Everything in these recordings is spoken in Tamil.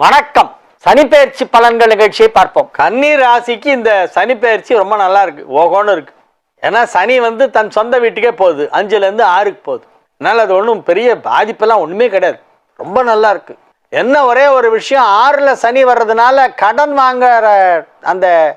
வணக்கம். சனிப்பெயர்ச்சி பலன்கள் நிகழ்ச்சியை பார்ப்போம். கன்னி ராசிக்கு இந்த சனிப்பெயர்ச்சி ரொம்ப நல்லா இருக்கு. ஓகோன்னு இருக்கு. ஏன்னா சனி வந்து தன் சொந்த வீட்டுக்கே போகுது. அஞ்சுல இருந்து ஆறுக்கு போகுது. அதனால அது ஒன்றும் பெரிய பாதிப்பெல்லாம் ஒன்றுமே கிடையாது. ரொம்ப நல்லா இருக்கு. என்ன ஒரே ஒரு விஷயம் ஆறுல சனி வர்றதுனால கடன் வாங்குற அந்த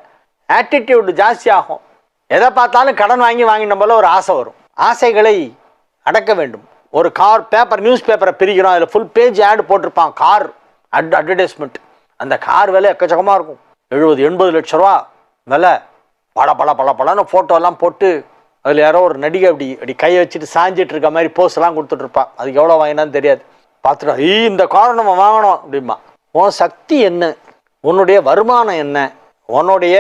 ஆட்டிடியூட் ஜாஸ்தி ஆகும். எதை பார்த்தாலும் கடன் வாங்கி வாங்கின போல ஒரு ஆசை வரும். ஆசைகளை அடக்க வேண்டும். ஒரு கார் பேப்பர் நியூஸ் பேப்பரை பிரிக்கிறோம். அதில் ஃபுல் பேஜ் ஆடு போட்டிருப்பான். கார். அட் அட்வர்டைஸ்மெண்ட் அந்த கார் விலை எக்கச்சக்கமாக இருக்கும். எழுபது எண்பது லட்ச ரூபா விலை. பல பல பல பலன்னு ஃபோட்டோலாம் போட்டு அதில் யாரோ ஒரு நடிகை அப்படி அப்படி கையை வச்சுட்டு சாஞ்சிட்டு இருக்க மாதிரி போஸ்ட்லாம் கொடுத்துட்ருப்பான் அதுக்கு எவ்வளோ வாங்கினான்னு தெரியாது. பார்த்துட்டு ஈ இந்த காரை நம்ம வாங்கணும் அப்படிமா உன் சக்தி என்ன? உன்னுடைய வருமானம் என்ன? உன்னுடைய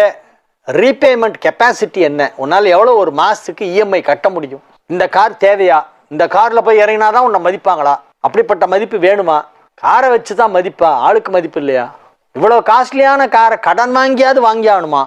ரீபேமெண்ட் கெப்பாசிட்டி என்ன? உன்னால் எவ்வளோ ஒரு மாதத்துக்கு இஎம்ஐ கட்ட முடியும்? இந்த கார் தேவையா? இந்த காரில் போய் இறங்கினா தான் உன்னை மதிப்பாங்களா? அப்படிப்பட்ட மதிப்பு வேணுமா? காரை வச்சு தான் மதிப்பா? ஆளுக்கு மதிப்பு இல்லையா? இவ்வளோ காஸ்ட்லியான காரை கடன் வாங்கியாவது வாங்கி ஆகணுமா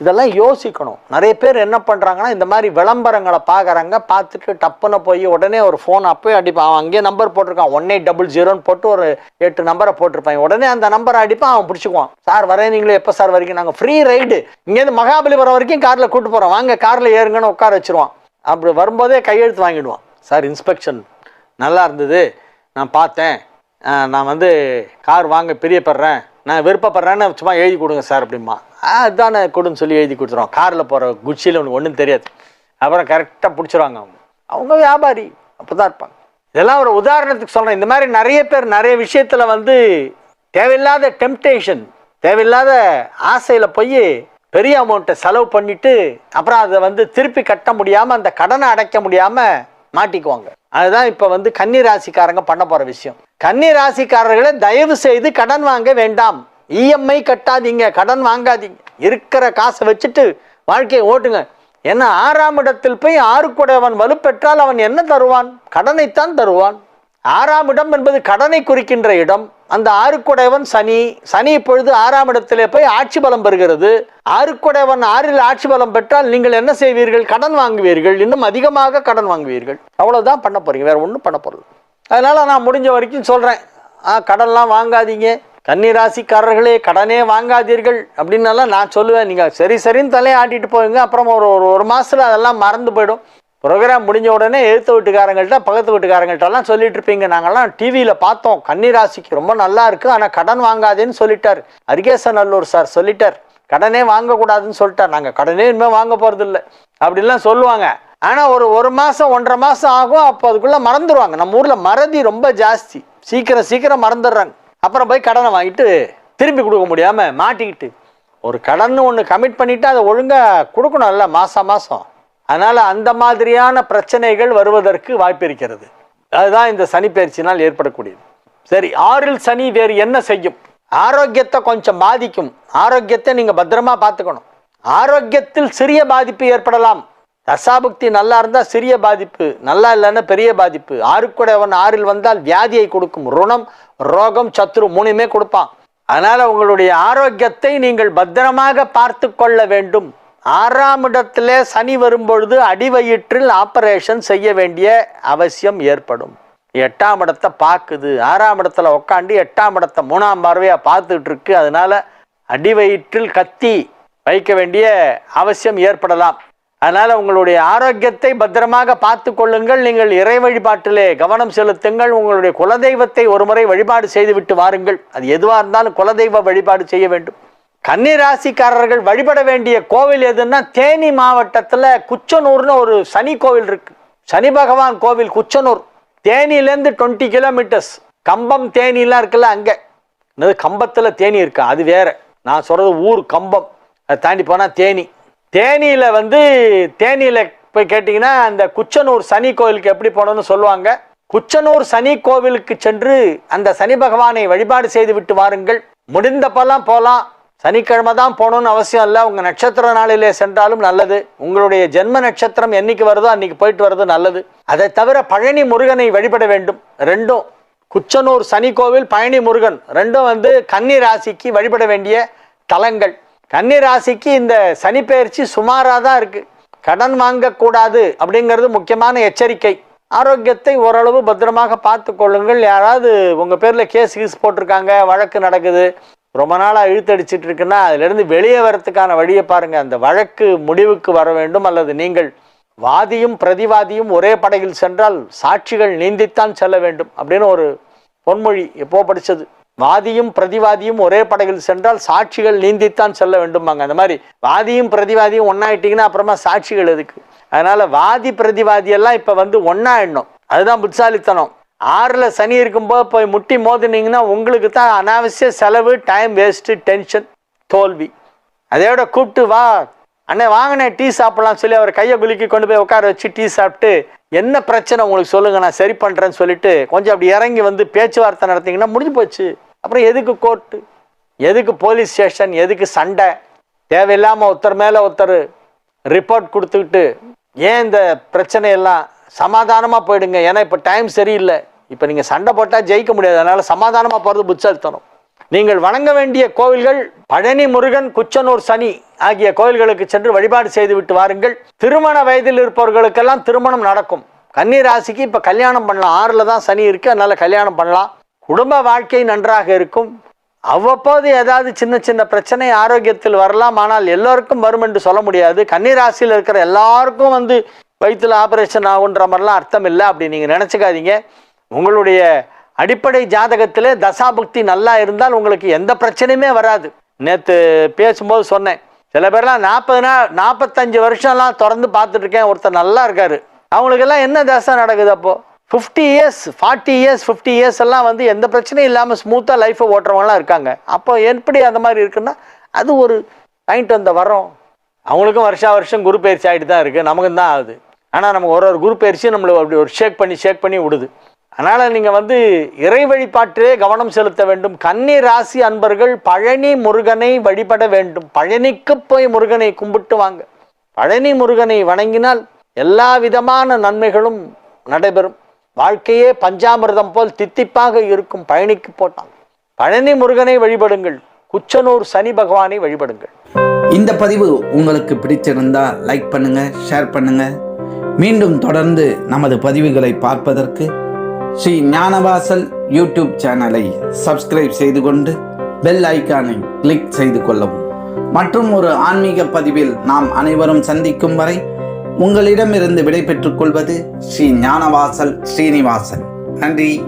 இதெல்லாம் யோசிக்கணும். நிறைய பேர் என்ன பண்ணுறாங்கன்னா இந்த மாதிரி விளம்பரங்களை பார்க்குறாங்க பார்த்துட்டு டப்புன்னு போய் உடனே ஒரு ஃபோன் அப்போயே அடிப்பான் அவன் அங்கேயே நம்பர் போட்டிருக்கான். ஒன் எயிட் டபுள் ஜீரோன்னு போட்டு ஒரு எட்டு நம்பரை போட்டிருப்பான். உடனே அந்த நம்பரை அடிப்பான் அவன் பிடிச்சிக்குவான். சார் வரேன் நீங்களே. எப்போ சார் வரைக்கும் நாங்கள் ஃப்ரீ ரைடு இங்கேருந்து மகாபலிபுரம் வரைக்கும் காரில் கூப்பிட்டு போகிறோம் வாங்க காரில் ஏறுங்கன்னு உட்கார வச்சிருவான். அப்படி வரும்போதே கையெழுத்து வாங்கிடுவான். சார் இன்ஸ்பெக்ஷன் நல்லா இருந்தது. நான் பார்த்தேன். நான் வந்து கார் வாங்க பிரியப்படுறேன். நான் விருப்பப்படுறேன்னு சும்மா எழுதி கொடுங்க சார் அப்படிமா ஆ அதுதானே கொடுன்னு சொல்லி எழுதி கொடுத்துருவோம். காரில் போகிற குச்சியில் உனக்கு ஒன்றும் தெரியாது. அப்புறம் கரெக்டாக பிடிச்சிருவாங்க அவங்க. அவங்க வியாபாரி. அப்போ தான் இருப்பாங்க. இதெல்லாம் ஒரு உதாரணத்துக்கு சொல்கிறேன் இந்த மாதிரி நிறைய பேர் நிறைய விஷயத்தில் வந்து தேவையில்லாத டெம்டேஷன் தேவையில்லாத ஆசையில் போய் பெரிய அமௌண்ட்டை செலவு பண்ணிவிட்டு அப்புறம் அதை வந்து திருப்பி கட்ட முடியாமல் அந்த கடனை அடைக்க முடியாமல் மாட்டிக்குவாங்க. அதுதான் இப்போ வந்து கன்னி ராசிக்காரங்க பண்ண போகிற விஷயம். கன்னி ராசிக்காரர்களை தயவு செய்து கடன் வாங்க வேண்டாம். இஎம்ஐ கட்டாதீங்க கடன் வாங்காதீங்க. இருக்கிற காசை வச்சுட்டு வாழ்க்கையை ஓட்டுங்க. ஏன்னா ஆறாம் இடத்தில் போய் ஆறுக்குடையவன் வலுப்பெற்றால் அவன் என்ன தருவான்? கடனைத்தான் தருவான். ஆறாம் இடம் என்பது கடனை குறிக்கின்ற இடம். அந்த ஆறுக்குடையவன் சனி சனி இப்பொழுது ஆறாம் இடத்திலே போய் ஆட்சி பலம் பெறுகிறது. ஆறுக்குடையவன் ஆறில் ஆட்சி பலம் பெற்றால் நீங்கள் என்ன செய்வீர்கள்? கடன் வாங்குவீர்கள். இன்னும் அதிகமாக கடன் வாங்குவீர்கள். அவ்வளவுதான் பண்ண போறீங்க. வேற ஒன்றும் பண்ண போறது அதனால் நான் முடிஞ்ச வரைக்கும் சொல்கிறேன் ஆ கடன்லாம் வாங்காதீங்க. கன்னிராசிக்காரர்களே கடனே வாங்காதீர்கள் அப்படின்னாலாம் நான் சொல்லுவேன். நீங்கள் சரி சரின்னு தலையை ஆட்டிட்டு போவீங்க அப்புறம் ஒரு ஒரு ஒரு மாதத்தில் அதெல்லாம் மறந்து போயிடும். ப்ரோக்ராம் முடிஞ்ச உடனே எழுத்து வீட்டுக்காரங்கள்ட்ட பக்கத்து வீட்டுக்காரங்கள்ட்டலாம் சொல்லிட்டு இருப்பீங்க. நாங்கள்லாம் டிவியில் பார்த்தோம். கன்னிராசிக்கு ரொம்ப நல்லா இருக்குது ஆனால் கடன் வாங்காதேன்னு சொல்லிட்டார். அரிகேசநல்லூர் சார் சொல்லிட்டார். கடனே வாங்கக்கூடாதுன்னு சொல்லிட்டார். நாங்கள் கடனே இனிமேல் வாங்க போகிறதில்ல அப்படின்லாம் அப்படிலாம் சொல்லுவாங்க. ஆனால் ஒரு ஒரு மாதம் ஒன்றரை மாதம் ஆகும் அப்போ அதுக்குள்ளே மறந்துடுவாங்க நம்ம ஊரில் மறதி ரொம்ப ஜாஸ்தி. சீக்கிரம் சீக்கிரம் மறந்துடுறாங்க. அப்புறம் போய் கடனை வாங்கிட்டு திருப்பி கொடுக்க முடியாமல் மாட்டிக்கிட்டு. ஒரு கடன் ஒன்று கமிட் பண்ணிவிட்டு அதை ஒழுங்காக கொடுக்கணும்ல மாதம் மாதம் அதனால் அந்த மாதிரியான பிரச்சனைகள் வருவதற்கு வாய்ப்பு இருக்கிறது. அதுதான் இந்த சனி ஏற்படக்கூடியது. சரி ஆறில் சனி வேறு என்ன செய்யும்? ஆரோக்கியத்தை கொஞ்சம் பாதிக்கும். ஆரோக்கியத்தை நீங்கள் பத்திரமா பார்த்துக்கணும். ஆரோக்கியத்தில் சிறிய பாதிப்பு ஏற்படலாம். தசாபக்தி நல்லா இருந்தால் சிறிய பாதிப்பு நல்லா இல்லைன்னா பெரிய பாதிப்பு. ஆறுக்குடையவன் ஆறில் வந்தால் வியாதியை கொடுக்கும். ருணம் ரோகம் சத்ரு மூணுமே கொடுப்பான். அதனால் உங்களுடைய ஆரோக்கியத்தை நீங்கள் பத்திரமாக பார்த்து கொள்ள வேண்டும். ஆறாம் இடத்திலே சனி வரும்பொழுது அடிவயிற்றில் ஆபரேஷன் செய்ய வேண்டிய அவசியம் ஏற்படும். எட்டாம் இடத்தை பார்க்குது. ஆறாம் இடத்துல உக்காந்து எட்டாம் இடத்தை மூணாம் பார்வையாக பார்த்துட்டு இருக்கு அதனால அடிவயிற்றில் கத்தி வைக்க வேண்டிய அவசியம் ஏற்படலாம். அதனால் உங்களுடைய ஆரோக்கியத்தை பத்திரமாக பார்த்து கொள்ளுங்கள். நீங்கள் இறை வழிபாட்டிலே கவனம் செலுத்துங்கள். உங்களுடைய குலதெய்வத்தை ஒருமுறை வழிபாடு செய்துவிட்டு வாருங்கள். அது எதுவாக இருந்தாலும் குலதெய்வ வழிபாடு செய்ய வேண்டும். கன்னி ராசிக்காரர்கள் வழிபட வேண்டிய கோவில் எதுன்னா தேனி மாவட்டத்தில் குச்சனூர்னு ஒரு சனி கோவில் இருக்கு. சனி பகவான் கோவில் குச்சனூர். தேனியிலேருந்து டுவெண்ட்டி கிலோமீட்டர்ஸ். கம்பம் தேனிலாம் இருக்குல்ல அங்கே. என்னது கம்பத்தில் தேனி இருக்கா? அது வேற. நான் சொல்கிறது ஊர் கம்பம். அதை தாண்டி போனால் தேனி. தேனியில் வந்து தேனியில் போய் கேட்டிங்கன்னா அந்த குச்சனூர் சனி கோவிலுக்கு எப்படி போகணும்னு சொல்லுவாங்க. குச்சனூர் சனி கோவிலுக்கு சென்று அந்த சனி பகவானை வழிபாடு செய்து விட்டு வாருங்கள். முடிந்தப்பெல்லாம் போகலாம் சனிக்கிழமை தான் போகணும்னு அவசியம் இல்லை. உங்கள் நட்சத்திர நாளிலே சென்றாலும் நல்லது. உங்களுடைய ஜென்ம நட்சத்திரம் என்னைக்கு வருதோ அன்னைக்கு போயிட்டு வர்றது நல்லது. அதை தவிர பழனி முருகனை வழிபட வேண்டும். ரெண்டும். குச்சனூர் சனி கோவில் பழனி முருகன். ரெண்டும் வந்து கன்னி ராசிக்கு வழிபட வேண்டிய தலங்கள். கன்னி ராசிக்கு இந்த சனிப்பெயர்ச்சி சுமாராக தான் இருக்குது கடன் வாங்கக்கூடாது அப்படிங்கிறது முக்கியமான எச்சரிக்கை. ஆரோக்கியத்தை ஓரளவு பத்திரமாக பார்த்து கொள்ளுங்கள். யாராவது உங்கள் பேரில் கேஸ் கீஸ் போட்டிருக்காங்க வழக்கு நடக்குது ரொம்ப நாளாக இழுத்தடிச்சிட்டு இருக்குன்னா அதிலிருந்து வெளியே வரத்துக்கான வழியை பாருங்கள் அந்த வழக்கு முடிவுக்கு வர வேண்டும் அல்லது நீங்கள் வாதியும் பிரதிவாதியும் ஒரே படகில் சென்றால் சாட்சிகள் நீந்தித்தான் செல்ல வேண்டும் அப்படின்னு ஒரு பொன்மொழி எப்போ படித்தது வாதியும் பிரதிவாதியும் ஒரே படகில் சென்றால் சாட்சிகள் நீந்தித்தான் செல்ல வேண்டுமாங்க அந்த மாதிரி வாதியும் பிரதிவாதியும் ஒன்னாயிட்டீங்கன்னா அப்புறமா சாட்சிகள் எதுக்கு? அதனால வாதி பிரதிவாதி எல்லாம் வந்து ஒன்னாயிடணும் அதுதான் புட்சாலித்தனம் ஆறில் சனி இருக்கும்போது போய் முட்டி மோதினீங்கன்னா உங்களுக்கு தான் அனாவசிய செலவு டைம் வேஸ்ட்டு டென்ஷன் தோல்வி. அதையோட கூப்பிட்டு வா. அண்ணே வாங்கண்ணே டீ சாப்பிடலாம் சொல்லி அவர் கையை குலுக்கி கொண்டு போய் உட்கார வச்சு டீ சாப்பிட்டு என்ன பிரச்சனை உங்களுக்கு சொல்லுங்கள் நான் சரி பண்ணுறேன்னு சொல்லிட்டு கொஞ்சம் அப்படி இறங்கி வந்து பேச்சுவார்த்தை நடத்திங்கன்னா முடிஞ்சு போச்சு. அப்புறம் எதுக்கு கோர்ட்டு எதுக்கு போலீஸ் ஸ்டேஷன் எதுக்கு சண்டை? தேவையில்லாமல் ஒருத்தர் மேலே ஒருத்தர் ரிப்போர்ட் கொடுத்துக்கிட்டு ஏன் இந்த பிரச்சனையெல்லாம் சமாதானமாக போயிடுங்க? ஏன்னா இப்போ டைம் சரியில்லை. இப்போ நீங்கள் சண்டை போட்டால் ஜெயிக்க முடியாது. அதனால் சமாதானமாக போகிறது புட்சல்தனம் நீங்கள் வணங்க வேண்டிய கோவில்கள் பழனி முருகன் குச்சனூர் சனி ஆகிய கோவில்களுக்கு சென்று வழிபாடு செய்து விட்டு வாருங்கள். திருமண வயதில் இருப்பவர்களுக்கெல்லாம் திருமணம் நடக்கும். கன்னி ராசிக்கு இப்போ கல்யாணம் பண்ணலாம். ஆறில் தான் சனி இருக்குது அதனால் கல்யாணம் பண்ணலாம். குடும்ப வாழ்க்கை நன்றாக இருக்கும். அவ்வப்போது ஏதாவது சின்ன சின்ன பிரச்சனை ஆரோக்கியத்தில் வரலாம். ஆனால் எல்லோருக்கும் வரும் என்று சொல்ல முடியாது. கன்னிராசியில் இருக்கிற எல்லாருக்கும் வந்து வயிற்றில் ஆபரேஷன் ஆகுன்ற மாதிரிலாம் அர்த்தம் இல்லை அப்படி நீங்கள் நினச்சிக்காதீங்க. உங்களுடைய அடிப்படை ஜாதகத்திலே தசாபக்தி நல்லா இருந்தால் உங்களுக்கு எந்த பிரச்சனையுமே வராது. நேற்று பேசும்போது சொன்னேன். சில பேர்லாம் நாற்பது நாள் நாற்பத்தஞ்சு வருஷம்லாம் திறந்து பார்த்துட்ருக்கேன் ஒருத்தர் நல்லா இருக்காரு. அவங்களுக்கெல்லாம் என்ன தசை நடக்குது அப்போது fifty years forty years fifty years எல்லாம் வந்து எந்த பிரச்சனையும் இல்லாமல் ஸ்மூத்தாக லைஃப்பை ஓட்டுறவங்களாம் இருக்காங்க. அப்போ எப்படி அந்த மாதிரி இருக்குன்னா அது ஒரு பாயிண்ட் அந்த வரோம். அவங்களுக்கும் வருஷா வருஷம் குரு பயிற்சி ஆகிட்டு தான் இருக்குது நமக்கும் தான் ஆகுது. ஆனால் நமக்கு ஒரு ஒரு குரு பயிற்சியும் நம்மளை அப்படி ஒரு ஷேக் பண்ணி ஷேக் பண்ணி விடுது. அதனால் நீங்கள் வந்து இறை வழிபாட்டிலே கவனம் செலுத்த வேண்டும். கன்னி ராசி அன்பர்கள் பழனி முருகனை வழிபட வேண்டும். பழனிக்கு போய் முருகனை கும்பிட்டு வாங்க. பழனி முருகனை வணங்கினால் எல்லா விதமான நன்மைகளும் நடைபெறும். வாழ்க்கையே பஞ்சாமிர்தம் போல் தித்திப்பாக இருக்கும் பழனிக்கு போட்டான். பழனி முருகனை வழிபடுங்கள். குச்சனூர் சனி பகவானை வழிபடுங்கள். இந்த பதிவு உங்களுக்கு பிடிச்சிருந்தா லைக் பண்ணுங்க ஷேர் பண்ணுங்க. மீண்டும் தொடர்ந்து நமது பதிவுகளை பார்ப்பதற்கு ஸ்ரீ ஞானவாசல் யூடியூப் சேனலை சப்ஸ்கிரைப் செய்து கொண்டு பெல் ஐக்கானை கிளிக் செய்து கொள்ளவும். மற்றும் ஒரு ஆன்மீக பதிவில் நாம் அனைவரும் சந்திக்கும் வரை உங்களிடமிருந்து விடை பெற்றுக் கொள்வது ஸ்ரீ ஞானவாசல் ஸ்ரீனிவாசன். நன்றி.